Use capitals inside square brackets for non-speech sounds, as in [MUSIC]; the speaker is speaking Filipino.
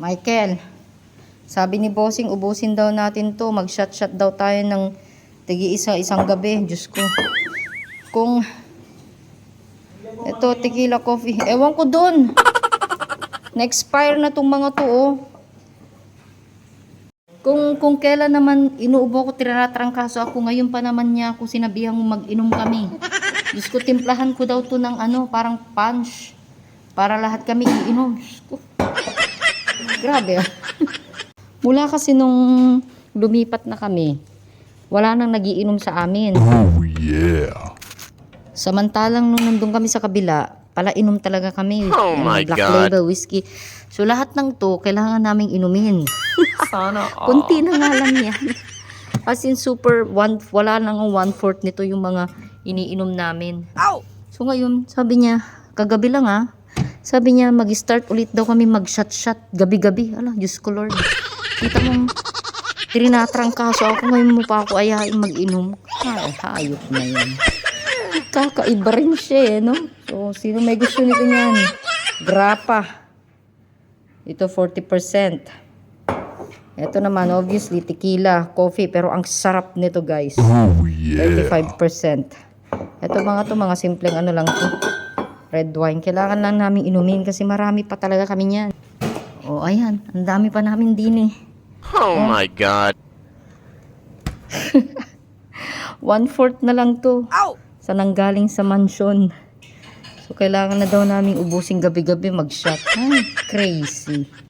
Michael, sabi ni Bossing, ubusin daw natin to. Mag-shot-shot daw tayo ng tigi isa isang gabi. Diyos ko. Kung ito, tequila coffee. Ewan ko dun. Na-expire na tong mga to, oh. Kung, kung kailan naman inuubo ko, tinatrangkaso ako, ngayon pa naman niya ako sinabihan mo mag-inom kami. Diyos ko, timplahan ko daw to ng ano, parang punch. Para lahat kami iinom. Diyos ko. Grabe. Mula kasi nung lumipat na kami, wala nang nagiinom sa amin. Oh yeah. Samantalang nung nandun kami sa kabila, pala inom talaga kami. Oh my Black God. label whiskey. So lahat ng to, kailangan naming inumin. Sana [LAUGHS] Kunti na nga lang yan. As in super, one, wala nang one-fourth nito yung mga iniinom namin. So ngayon, sabi niya, kagabi lang ah, sabi niya mag-start ulit daw kami mag-shot-shot gabi-gabi. Ala, Diyos ko Lord. Kita mong trinatrangkaso ako ngayon mo pa ako ayain mag-inom. Ay, hayop na yan. Kakaiba rin siya eh, no? So, sino may gusto nito niyan? Grappa. Ito 40%. Ito naman, obviously, tequila, coffee. Pero ang sarap nito, guys. Oh yeah. 35%. Ito mga to, mga simpleng ano lang to. Red wine. Kailangan lang namin inumin kasi marami pa talaga kami niyan. O, ayan. Ang dami pa namin din eh. Oh my god. [LAUGHS] One-fourth na lang to. Sa nanggaling sa mansion. So, kailangan na daw namin ubusin gabi-gabi mag-shot. Ay, crazy.